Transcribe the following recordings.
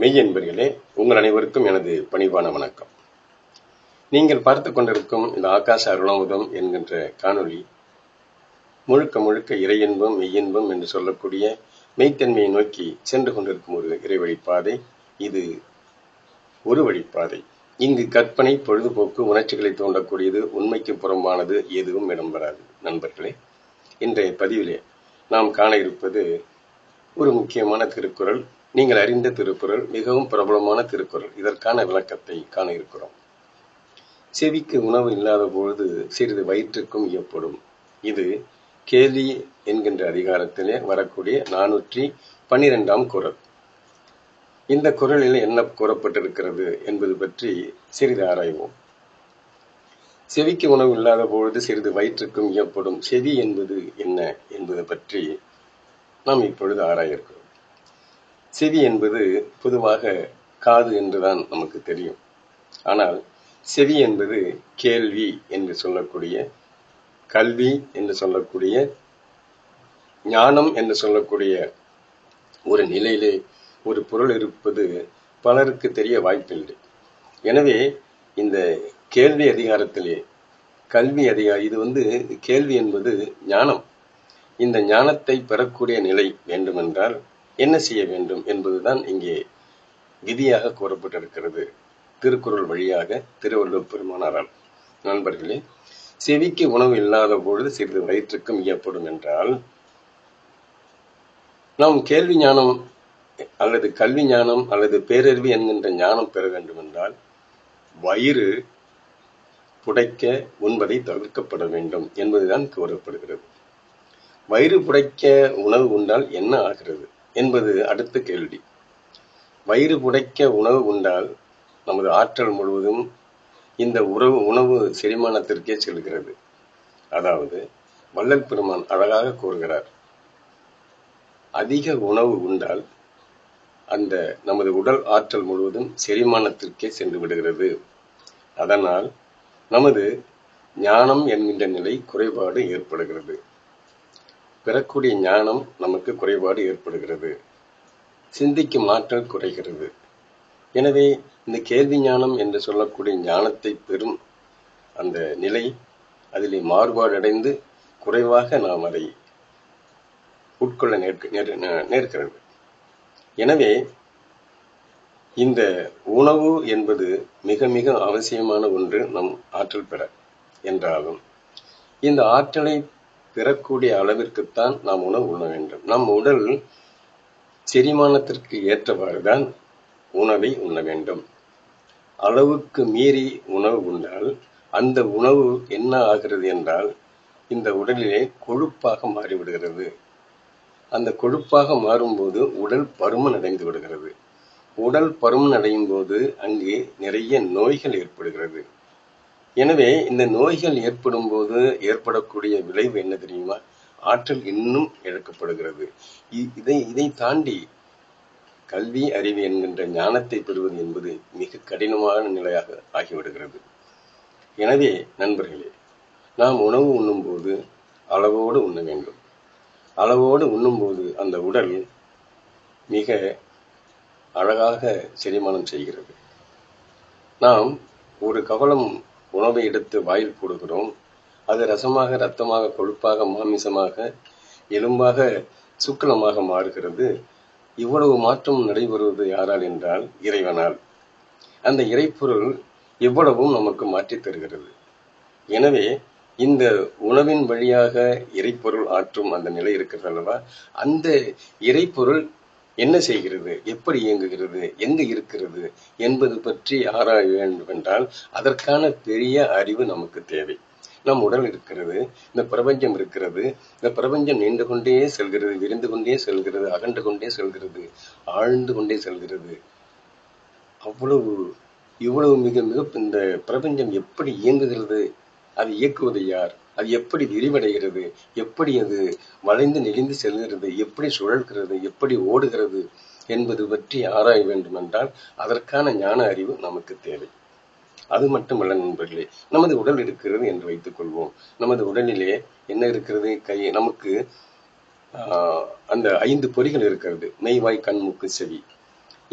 மெய் என்பர்களே உங்கள் அனைவருக்கும் எனது பணிவான வணக்கம். நீங்கள் பார்த்து கொண்டிருக்கும் இந்த ஆகாச அருணாமுதம் என்கின்ற காணொளி முழுக்க முழுக்க இறையின்பம் மெய்யின்பம் என்று சொல்லக்கூடிய மெய்த்தன்மையை நோக்கி சென்று கொண்டிருக்கும் ஒரு இறை வழிப்பாதை இது ஒரு வழிப்பாதை. இங்கு கற்பனை பொழுதுபோக்கு உணர்ச்சிகளை தூண்டக்கூடியது உண்மைக்கு புறம்பானது எதுவும் இடம்பெறாது. நண்பர்களே இன்றைய பதிவிலே நாம் காண இருப்பது ஒரு முக்கியமான திருக்குறள் நீங்கள் அறிந்த திருக்குறள் மிகவும் பிரபலமான திருக்குறள். இதற்கான விளக்கத்தை காண இருக்கிறோம். செவிக்கு உணவு இல்லாத பொழுது சிறிது வயிற்றுக்கும் இயப்படும் இது கேலி என்கின்ற அதிகாரத்திலே வரக்கூடிய நானூற்றி பன்னிரெண்டாம் குரல். இந்த குரலில் என்ன கூறப்பட்டிருக்கிறது என்பது பற்றி சிறிது ஆராய்வோம். செவிக்கு உணவு இல்லாத பொழுது சிறிது வயிற்றுக்கும் இயப்படும் செவி என்பது என்ன என்பது பற்றி நாம் இப்பொழுது ஆராய இருக்கிறோம் செவி என்பது பொதுவாக காது என்றுதான் நமக்கு தெரியும். ஆனால் செவி என்பது கேள்வி என்று சொல்லக்கூடிய கல்வி என்று சொல்லக்கூடிய ஞானம் என்று சொல்லக்கூடிய ஒரு நிலையிலே ஒரு பொருள் இருப்பது பலருக்கு தெரிய வாய்ப்பில்லை. எனவே இந்த கேள்வி அதிகாரத்திலே கல்வி அதிகாரம் இது வந்து கேள்வி என்பது ஞானம். இந்த ஞானத்தை பெறக்கூடிய நிலை வேண்டுமென்றால் என்ன செய்ய வேண்டும் என்பதுதான் இங்கே விதியாக கூறப்பட்டிருக்கிறது. திருக்குறள் வழியாக திருவள்ளுவர் பெருமானாரால். நண்பர்களே செவிக்கு உணவு இல்லாத பொழுது சிறிது வயிற்றுக்கும் இயப்படும் என்றால் நாம் கேள்வி ஞானம் அல்லது கல்வி ஞானம் அல்லது பேரறிவு என்கின்ற ஞானம் பெற வேண்டும் என்றால் வயிறு புடைக்க உண்பதை தவிர்க்கப்பட வேண்டும் என்பதுதான் கூறப்படுகிறது. வயிறு புடைக்க உணவு உண்டால் என்ன ஆகிறது? என்பது அடுத்த கேள்வி. வயிறு புடைக்க உணவு உண்டால் நமது ஆற்றல் முழுவதும் இந்த உறவு உணவு செரிமானத்திற்கே செல்கிறது. அதாவது வள்ளல் பெருமான் அழகாக கூறுகிறார் அதிக உணவு உண்டால் அந்த நமது உடல் ஆற்றல் முழுவதும் செரிமானத்திற்கே சென்று விடுகிறது. அதனால் நமது ஞானம் என்கின்ற நிலை குறைபாடு ஏற்படுகிறது. பெறக்கூடிய ஞானம் நமக்கு குறைபாடு ஏற்படுகிறது. சிந்திக்கும் ஆற்றல் குறைகிறது. எனவே இந்த கேள்வி ஞானம் என்று சொல்லக்கூடிய ஞானத்தை பெறும் அந்த நிலை அதிலே மாறுபாடடைந்து குறைவாக நாம் அதை உட்கொள்ள நேர்க்க நேர் எனவே இந்த உணவு என்பது மிக மிக அவசியமான ஒன்று நம் ஆற்றல் பெற என்றாலும் இந்த ஆற்றலை பெறக்கூடிய அளவிற்குத்தான் நாம் உணவு உண்ண வேண்டும். நம் உடல் செரிமானத்திற்கு ஏற்றவாறு தான் உணவை உண்ண வேண்டும். அளவுக்கு மீறி உணவு உண்டால் அந்த உணவு என்ன ஆகிறது என்றால் இந்த உடலிலே கொழுப்பாக மாறிவிடுகிறது. அந்த கொழுப்பாக மாறும்போது உடல் பருமன் அடைந்து விடுகிறது. உடல் பருமன் அடையும் போது அங்கே நிறைய நோய்கள் ஏற்படுகிறது. எனவே இந்த நோய்கள் ஏற்படும் போது ஏற்படக்கூடிய விளைவு என்ன தெரியுமா? ஆற்றல் இன்னும் இழக்கப்படுகிறது. இதை இதை தாண்டி கல்வி அறிவு என்கின்ற ஞானத்தை பெறுவது என்பது மிக கடினமான நிலையாக ஆகிவிடுகிறது. எனவே நண்பர்களே நாம் உணவு உண்ணும்போது அளவோடு உண்ண வேண்டும். அளவோடு உண்ணும்போது அந்த உடல் மிக அழகாக செரிமானம் செய்கிறது. நாம் ஒரு கவலம் உணவை எடுத்து வாயில் போடுகிறோம். அது ரசமாக ரத்தமாக கொழுப்பாக மாமிசமாக எலும்பாக சுக்கலமாக மாறுகிறது. இவ்வளவு மாற்றம் நடைபெறுவது யாரால் என்றால் இறைவனால். அந்த இறைப்பொருள் எவ்வளவும் நமக்கு மாற்றித் தருகிறது. எனவே இந்த உணவின் வழியாக இறைப்பொருள் ஆற்றும் அந்த நிலை இருக்கிறது அல்லவா அந்த இறைப்பொருள் என்ன செய்கிறது? எப்படி இயங்குகிறது? எங்கு இருக்கிறது? என்பது பற்றி ஆராய வேண்டும் என்றால் அதற்கான பெரிய அறிவு நமக்கு தேவை. நம் உடல் இருக்கிறது இந்த பிரபஞ்சம் இருக்கிறது இந்த பிரபஞ்சம் நீண்டு கொண்டே செல்கிறது விரிந்து கொண்டே செல்கிறது அகன்று கொண்டே செல்கிறது ஆழ்ந்து கொண்டே செல்கிறது. அவ்வளவு இவ்வளவு மிக மிக இந்த பிரபஞ்சம் எப்படி இயங்குகிறது? அது இயக்குவது யார்? அது எப்படி விரிவடைகிறது? எப்படி அது வளைந்து நெளிந்து செல்கிறது? எப்படி சுழல்கிறது? எப்படி ஓடுகிறது? என்பது பற்றி ஆராய வேண்டும் என்றால் அதற்கான ஞான அறிவு நமக்கு தேவை. அது மட்டுமல்ல நண்பர்களே நமது உடல் இருக்கிறது என்று வைத்துக் கொள்வோம். நமது உடலிலே என்ன இருக்கிறது? கை நமக்கு அந்த ஐந்து பொறிகள் இருக்கிறது. மெய்வாய் கண் மூக்கு செவி.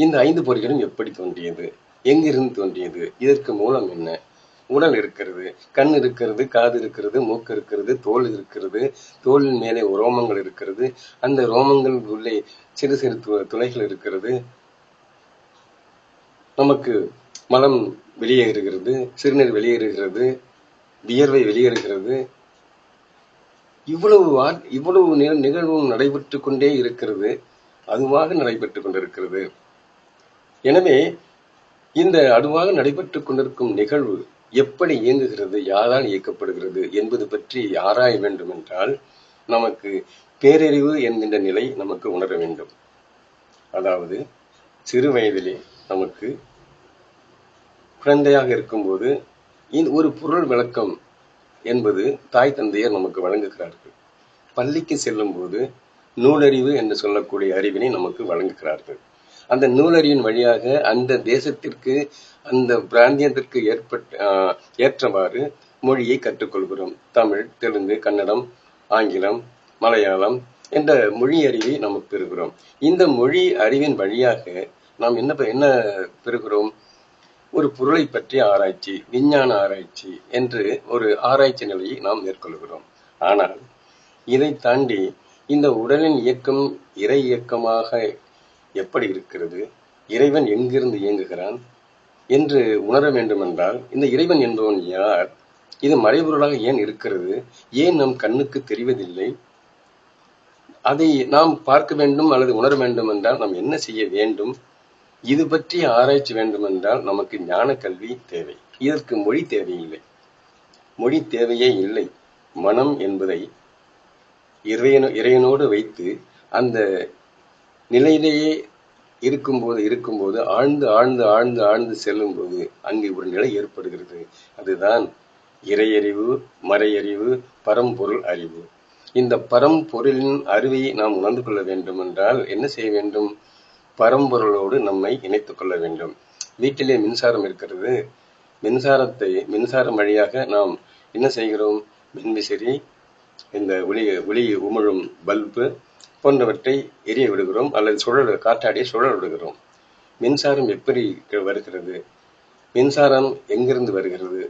இந்த ஐந்து பொறிகளும் எப்படி தோன்றியது? எங்கிருந்து தோன்றியது? இதற்கு மூலம் என்ன? உடல் இருக்கிறது கண் இருக்கிறது காது இருக்கிறது மூக்கு இருக்கிறது தோல் இருக்கிறது தோலின் மேலே ரோமங்கள் இருக்கிறது. அந்த ரோமங்கள் உள்ளே சிறு சிறு து- துளைகள் இருக்கிறது. நமக்கு மலம் வெளியேறுகிறது சிறுநீர் வெளியேறுகிறது வியர்வை வெளியேறுகிறது. இவ்வளவு இவ்வளவு நிகழ்வும் நடைபெற்று கொண்டே இருக்கிறது. அதுவாக நடைபெற்றுக் கொண்டிருக்கிறது. எனவே இந்த அதுவாக நடைபெற்றுக் கொண்டிருக்கும் நிகழ்வு எப்படி இயங்குகிறது யாரால் இயக்கப்படுகிறது என்பது பற்றி ஆராய வேண்டும் என்றால் நமக்கு பேரறிவு என்கின்ற நிலை நமக்கு உணர வேண்டும். அதாவது சிறு வயதிலே நமக்கு குழந்தையாக இருக்கும்போது ஒரு பொருள் விளக்கம் என்பது தாய் தந்தையர் நமக்கு வழங்குகிறார்கள். பள்ளிக்கு செல்லும் போது நூலறிவு என்று சொல்லக்கூடிய அறிவினை நமக்கு வழங்குகிறார்கள். அந்த நூலறியின் வழியாக அந்த தேசத்திற்கு அந்த பிராந்தியத்திற்கு ஏற்பட்ட ஏற்றவாறு மொழியை கற்றுக்கொள்கிறோம். தமிழ் தெலுங்கு கன்னடம் ஆங்கிலம் மலையாளம் என்ற மொழி அறிவை நமக்கு பெறுகிறோம். இந்த மொழி அறிவின் வழியாக நாம் என்ன என்ன பெறுகிறோம்? ஒரு பொருளை பற்றிய ஆராய்ச்சி விஞ்ஞான ஆராய்ச்சி என்று ஒரு ஆராய்ச்சி நிலையை நாம் மேற்கொள்கிறோம். ஆனால் இதை தாண்டி இந்த உடலின் இயக்கம் இறை இயக்கமாக எப்படி இருக்கிறது? இறைவன் எங்கிருந்து இயங்குகிறான்? என்று உணர வேண்டுமென்றால் இந்த இறைவன் என்பவன் யார்? இது மறைபொருளாக ஏன் இருக்கிறது? ஏன் நம் கண்ணுக்கு தெரிவதில்லை? அதை நாம் பார்க்க வேண்டும் அல்லது உணர வேண்டும் என்றால் நாம் என்ன செய்ய வேண்டும்? இது பற்றி ஆராய்ச்சி வேண்டுமென்றால் நமக்கு ஞான கல்வி தேவை. இதற்கு மொழி தேவையில்லை. மொழி தேவையே இல்லை. மனம் என்பதை இறையனோ இறைவனோடு வைத்து அந்த நிலையிலேயே இருக்கும்போது இருக்கும்போது ஆழ்ந்து ஆழ்ந்து ஆழ்ந்து ஆழ்ந்து செல்லும்போது அங்கே ஒரு நிலை ஏற்படுகிறது. அதுதான் இறையறிவு மறையறிவு பரம்பொருள் அறிவு. இந்த பரம்பொருளின் அறிவை நாம் உணர்ந்து கொள்ள வேண்டும் என்றால் என்ன செய்ய வேண்டும்? பரம்பொருளோடு நம்மை இணைத்துக் கொள்ள வேண்டும். வீட்டிலே மின்சாரம் இருக்கிறது. மின்சாரத்தை மின்சாரம் வழியாக நாம் என்ன செய்கிறோம்? மின்விசிறி இந்த ஒளி ஒளி உமிழும் பல்பு போன்றவற்றை எரிய விடுகிறோம் அல்லது சுழல் காற்றாடியை சுழல் விடுகிறோம். மின்சாரம் எப்படி வருகிறது? மின்சாரம் எங்கிருந்து வருகிறது?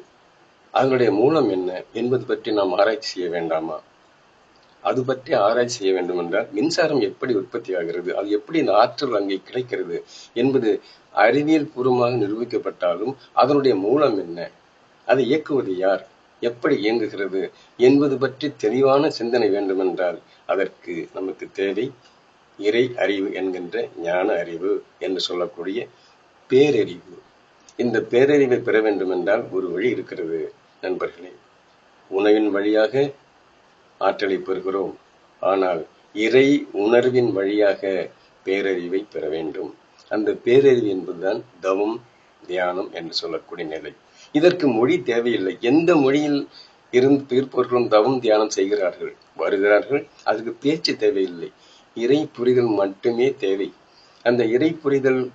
அதனுடைய மூலம் என்ன என்பது பற்றி நாம் ஆராய்ச்சி செய்ய வேண்டாமா? அது பற்றி ஆராய்ச்சி செய்ய வேண்டும் என்றால் மின்சாரம் எப்படி உற்பத்தி ஆகிறது? அது எப்படி இந்த ஆற்றல் அங்கே கிடைக்கிறது? என்பது அறிவியல் பூர்வமாக நிரூபிக்கப்பட்டாலும் அதனுடைய மூலம் என்ன? அதை இயக்குவது யார்? எப்படி இயங்குகிறது? என்பது பற்றி தெளிவான சிந்தனை வேண்டுமென்றால் அதற்கு நமக்கு தேவை இறை அறிவு என்கின்ற ஞான அறிவு என்று சொல்லக்கூடிய பேரறிவு. இந்த பேரறிவை பெற வேண்டும் என்றால் ஒரு வழி இருக்கிறது நண்பர்களே. உணவின் வழியாக ஆற்றலை பெறுகிறோம். ஆனால் இறை உணர்வின் வழியாக பேரறிவை பெற வேண்டும். அந்த பேரறிவு என்பதுதான் தவம் தியானம் என்று சொல்லக்கூடிய நிலை. இதற்கு மொழி தேவையில்லை. எந்த மொழியில் இருந்து பிற்பவர்களும் தவம் தியானம் செய்கிறார்கள் வருகிறார்கள். அதுக்கு பேச்சு தேவையில்லை. இறை புரிதல் மட்டுமே தேவை. அந்த இறை புரிதல்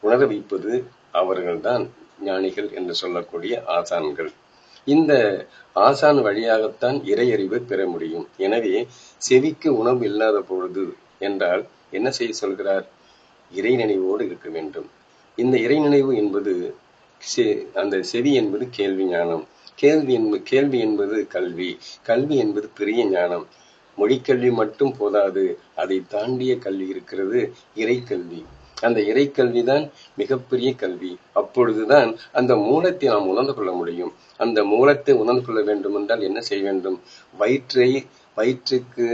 உணர வைப்பது அவர்கள்தான் ஞானிகள் என்று சொல்லக்கூடிய ஆசான்கள். இந்த ஆசான் வழியாகத்தான் இறையறிவு பெற முடியும். எனவே செவிக்கு உணவு இல்லாத பொழுது என்றால் என்ன செய்ய சொல்கிறார்? இறை நினைவோடு இருக்க வேண்டும். இந்த இறை நினைவு என்பது செ- அந்த செவி என்பது கேள்வி ஞானம். கேள்வி என்பது கேள்வி என்பது கல்வி. கல்வி என்பது பெரிய ஞானம். மொழிக்கல்வி மட்டும் போதாது. அதை தாண்டிய கல்வி இருக்கிறது இறைக்கல்வி. அந்த இறைக்கல்வி தான் மிகப்பெரிய கல்வி. அப்பொழுதுதான் அந்த மூலத்தை நாம் உணர்ந்து கொள்ள முடியும். அந்த மூலத்தை உணர்ந்து கொள்ள வேண்டும் என்றால் என்ன செய்ய வேண்டும்? வயிற்றை வயிற்றுக்கு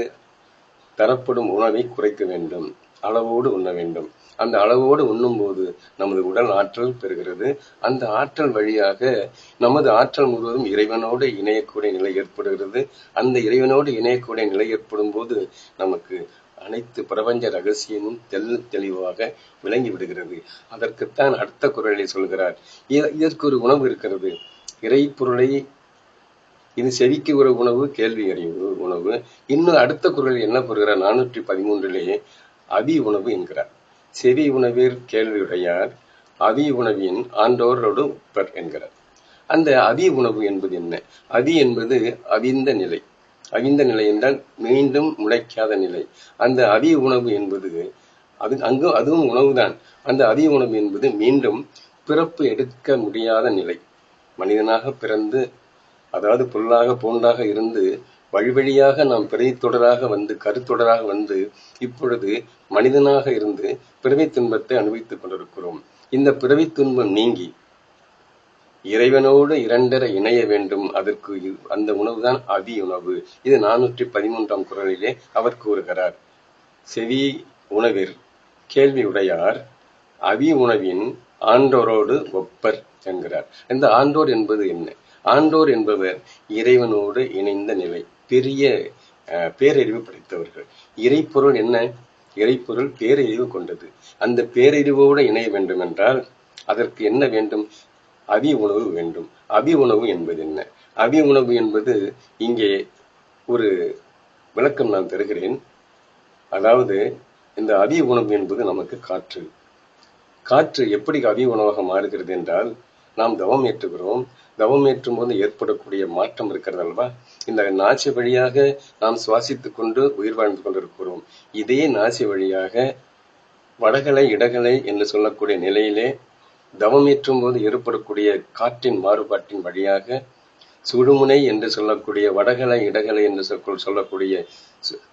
தரப்படும் உணவை குறைக்க வேண்டும். அளவோடு உண்ண வேண்டும். அந்த அளவோடு உண்ணும்போது நமது உடல் ஆற்றல் பெறுகிறது. அந்த ஆற்றல் வழியாக நமது ஆற்றல் முழுவதும் இறைவனோடு இணையக்கூடிய நிலை ஏற்படுகிறது. அந்த இறைவனோடு இணையக்கூடிய நிலை ஏற்படும் போது நமக்கு அனைத்து பிரபஞ்ச ரகசியமும் தெல் தெளிவாக விளங்கி விடுகிறது. அதற்குத்தான் அடுத்த குரலை சொல்கிறார். இ- இதற்கு ஒரு உணவு இருக்கிறது. இறை பொருளை இது செவிக்கு ஒரு உணவு கேள்வி அறிவு உணவு. இன்னும் அடுத்த குரல் என்ன கூறுகிறார்? நானூற்றி பதிமூன்றிலேயே அதி உணவு என்கிறார். செவி உணவீர் கேள்வியுடையார் அவி உணவின் ஆண்டோரோடு உப்பர் என்கிறார். அந்த அவி உணவு என்பது என்ன? அவி என்பது அவிந்த நிலை. அவிந்த நிலை என்றால் மீண்டும் முளைக்காத நிலை. அந்த அவி உணவு என்பது அது அங்கு அதுவும் உணவுதான். அந்த அதி உணவு என்பது மீண்டும் பிறப்பு எடுக்க முடியாத நிலை. மனிதனாக பிறந்து அதாவது புல்லாக பூண்டாக இருந்து வழி வழியாக நாம் பிறவித்தொடராக வந்து கருத்தொடராக வந்து இப்பொழுது மனிதனாக இருந்து பிறவி துன்பத்தை அனுபவித்துக் கொண்டிருக்கிறோம். இந்த பிறவி துன்பம் நீங்கி இறைவனோடு இரண்டரை இணைய வேண்டும். அதற்கு அந்த உணவுதான் அதி உணவு. இது நானூற்றி பதிமூன்றாம் குரலிலே அவர் கூறுகிறார். செவி உணவிற் கேள்வி உடையார் அவி உணவின் ஆண்டோரோடு ஒப்பர் என்கிறார். இந்த ஆண்டோர் என்பது என்ன? ஆண்டோர் என்பவர் இறைவனோடு இணைந்த நிலை. பெரிய அஹ், பேரறிவு படைத்தவர்கள். இறைப்பொருள் என்ன? இறைப்பொருள் பேரறிவு கொண்டது. அந்த பேரறிவோடு இணைய வேண்டும் என்றால் அதற்கு என்ன வேண்டும்? அவி உணவு வேண்டும். அவி உணவு என்பது என்ன? அவி உணவு என்பது இங்கே ஒரு விளக்கம் நான் தருகிறேன். அதாவது இந்த அவி உணவு என்பது நமக்கு காற்று. காற்று எப்படி அவி உணவாக மாறுகிறது என்றால் நாம் தவம் ஏற்றுகிறோம். தவம் ஏற்றும் போது ஏற்படக்கூடிய மாற்றம் இருக்கிறது அல்லவா? இந்த நாசி வழியாக நாம் சுவாசித்துக் கொண்டு உயிர் வாழ்ந்து கொண்டிருக்கிறோம். இதே நாசி வழியாக வடகலை இடகலை என்று சொல்லக்கூடிய நிலையிலே தவம் ஏற்றும் போது ஏற்படக்கூடிய காற்றின் மாறுபாட்டின் வழியாக சுடுமுனை என்று சொல்லக்கூடிய வடகலை இடகலை என்று சொல்லக்கூடிய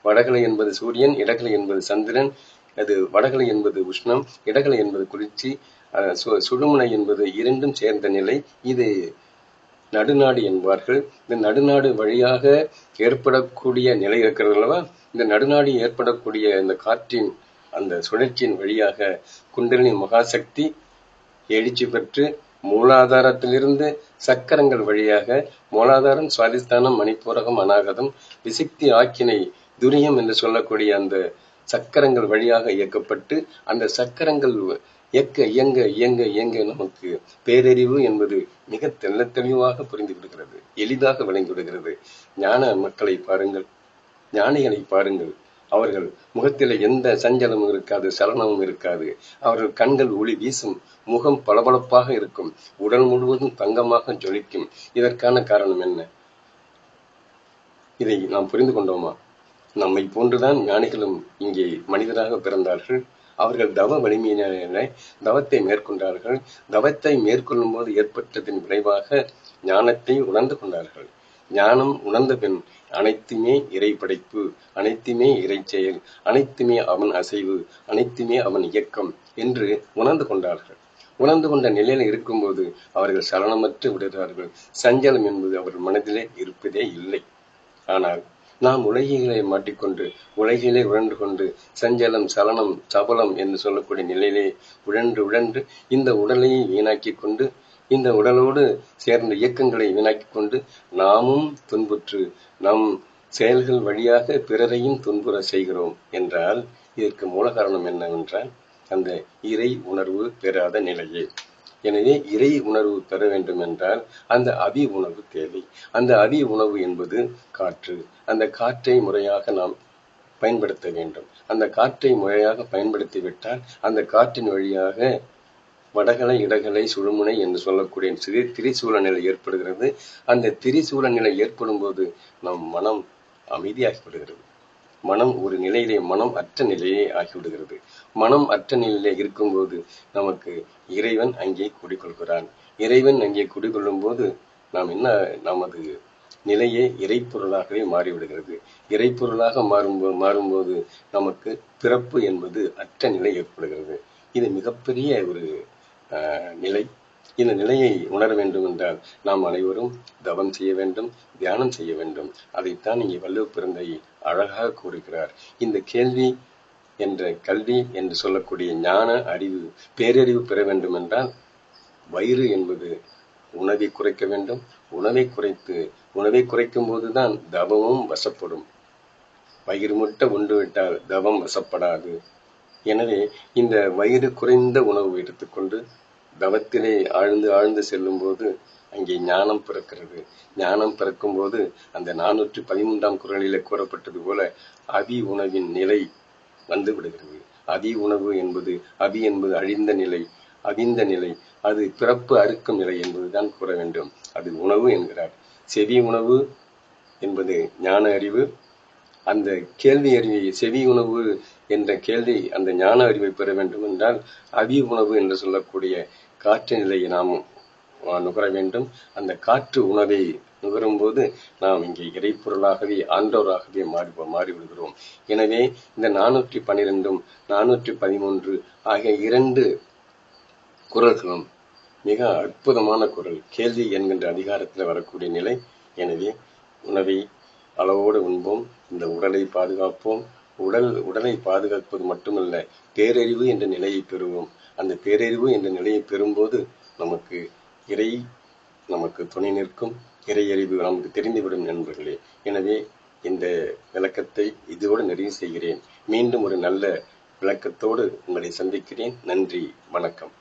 வடகலை என்பது சூரியன் இடகலை என்பது சந்திரன் அது வடகலை என்பது உஷ்ணம் இடகலை என்பது குளிர்ச்சி சுடுமுனை என்பது இரண்டும் சேர்ந்த நிலை. இது நடுநாடு என்பார்கள். இந்த நடுநாடு வழியாக ஏற்படக்கூடிய நிலை இருக்கிறது அல்லவா? இந்த நடுநாடு ஏற்படக்கூடிய இந்த காற்றின் அந்த சுழற்சியின் வழியாக குண்டலினி மகாசக்தி எழுச்சி பெற்று மூலாதாரத்திலிருந்து சக்கரங்கள் வழியாக மூலாதாரம் சுவாதிஸ்தானம் மணிப்பூரகம் அநாகதம் விசக்தி ஆக்கினை துரியம் என்று சொல்லக்கூடிய அந்த சக்கரங்கள் வழியாக இயக்கப்பட்டு அந்த சக்கரங்கள் எக்க இயங்க இயங்க இயங்க நமக்கு பேரறிவு என்பது மிக தெல்ல தெளிவாக புரிந்து விடுகிறது. எளிதாக விளங்கிவிடுகிறது ஞான மக்களை பாருங்கள். ஞானிகளை பாருங்கள். அவர்கள் முகத்தில் எந்த சஞ்சலமும் இருக்காது சலனமும் இருக்காது. அவர்கள் கண்கள் ஒளி வீசும் முகம் பளபளப்பாக இருக்கும் உடல் முழுவதும் தங்கமாக ஜொலிக்கும். இதற்கான காரணம் என்ன? இதை நாம் புரிந்து கொண்டோமா? நம்மை போன்றுதான் ஞானிகளும் இங்கே மனிதராக பிறந்தார்கள். அவர்கள் தவ வலிமையினால தவத்தை மேற்கொண்டார்கள். தவத்தை மேற்கொள்ளும் போது ஏற்பட்டதின் விளைவாக ஞானத்தை உணர்ந்து கொண்டார்கள். ஞானம் உணர்ந்த பின் அனைத்துமே இறை படைப்பு அனைத்துமே இறை செயல் அனைத்துமே அவன் அசைவு அனைத்துமே அவன் இயக்கம் என்று உணர்ந்து கொண்டார்கள். உணர்ந்து கொண்ட நிலையில் இருக்கும்போது அவர்கள் சலனமற்று விடுகிறார்கள். சஞ்சலம் என்பது அவர்கள் மனதிலே இருப்பதே இல்லை. ஆனால் நாம் உலகிலே மாட்டிக்கொண்டு உலகிலே உழன்று கொண்டு சஞ்சலம் சலனம் சபலம் என்று சொல்லக்கூடிய நிலையிலே உழன்று உழன்று இந்த உடலையும் வீணாக்கி கொண்டு இந்த உடலோடு சேர்ந்த இயக்கங்களை வீணாக்கி கொண்டு நாமும் துன்புற்று நம் செயல்கள் வழியாக பிறரையும் துன்புற செய்கிறோம் என்றால் இதற்கு மூல காரணம் என்னவென்றால் அந்த இறை உணர்வு பெறாத நிலையே. எனவே இறை உணர்வு பெற வேண்டும் என்றால் அந்த அவி உணவு தேவை. அந்த அவி உணவு என்பது காற்று. அந்த காற்றை முறையாக நாம் பயன்படுத்த வேண்டும். அந்த காற்றை முறையாக பயன்படுத்திவிட்டால் அந்த காற்றின் வழியாக வடகலை இடகலை சுழுமுனை என்று சொல்லக்கூடிய சிறு திரிசூல நிலை ஏற்படுகிறது. அந்த திரிசூல நிலை ஏற்படும் போது நம் மனம் அமைதியாகிவிடுகிறது. மனம் ஒரு நிலையிலே மனம் அற்ற நிலையே ஆகிவிடுகிறது. மனம் அற்ற நிலையிலே இருக்கும்போது நமக்கு இறைவன் அங்கே குடிக்கொள்கிறான் இறைவன் அங்கே குடிக்கொள்ளும் போது நாம் என்ன நமது நிலையே இறைப்பொருளாகவே மாறிவிடுகிறது. இறைப்பொருளாக மாறும்போது மாறும்போது நமக்கு பிறப்பு என்பது அற்ற நிலை ஏற்படுகிறது. இது மிகப்பெரிய ஒரு நிலை. இந்த நிலையை உணர வேண்டும் என்றால் நாம் அனைவரும் தவம் செய்ய வேண்டும் தியானம் செய்ய வேண்டும். அதைத்தான் இங்கே வள்ளுவ பிறந்தை அழகாக கூறுகிறார். இந்த கேள்வி என்ற கல்வி என்று சொல்லக்கூடிய ஞான அறிவு பேரறிவு பெற வேண்டும் என்றால் வயிறு என்பது உணவை குறைக்க வேண்டும். உணவை குறைத்து உணவை குறைக்கும் போதுதான் தவமும் வசப்படும். வயிறு முட்டை உண்டு விட்டால் தவம் வசப்படாது. எனவே இந்த வயிறு குறைந்த உணவு எடுத்துக்கொண்டு தவத்திலே ஆழ்ந்து ஆழ்ந்து செல்லும் போது அங்கே ஞானம் பிறக்கிறது. ஞானம் பிறக்கும் போது அந்த நானூற்றி பதிமூன்றாம் குரலிலே கூறப்பட்டது போல அதி உணவின் நிலை வந்து விடுகிறது. அதி உணவு என்பது அதி என்பது அழிந்த நிலை அவிந்த நிலை அது பிறப்பு அறுக்கும் நிலை என்பதுதான் கூற வேண்டும். அது உணவு என்கிறார். செவி உணவு என்பது ஞான அறிவு. அந்த கேள்வி அறிவை செவி உணவு என்ற கேள்வி அந்த ஞான அறிவை பெற வேண்டும் என்றால் அவி உணவு என்று சொல்லக்கூடிய காற்று நிலையை நாம் நுகர வேண்டும். அந்த காற்று உணவை நுகரும்போது நாம் இங்கே இறைப்பொருளாகவே ஆண்டோராகவே மாறி மாறிவிடுகிறோம் எனவே இந்த நானூற்றி பன்னிரெண்டும் நானூற்றி பதிமூன்று ஆகிய இரண்டு குரல்களும் மிக அற்புதமான குரல் கேள்வி என்கின்ற அதிகாரத்தில் வரக்கூடிய நிலை. எனவே உணவை அளவோடு உண்போம் இந்த உடலை பாதுகாப்போம். உடல் உடலை பாதுகாப்பது மட்டுமல்ல பேரறிவு என்ற நிலையை பெறுவோம். அந்த பேரறிவு என்ற நிலையை பெறும்போது நமக்கு இறை நமக்கு துணை நிற்கும். இறையறிவு நமக்கு தெரிந்துவிடும் நண்பர்களே. எனவே இந்த விளக்கத்தை இதோடு நிறைவு செய்கிறேன். மீண்டும் ஒரு நல்ல விளக்கத்தோடு உங்களை சந்திக்கிறேன். நன்றி வணக்கம்.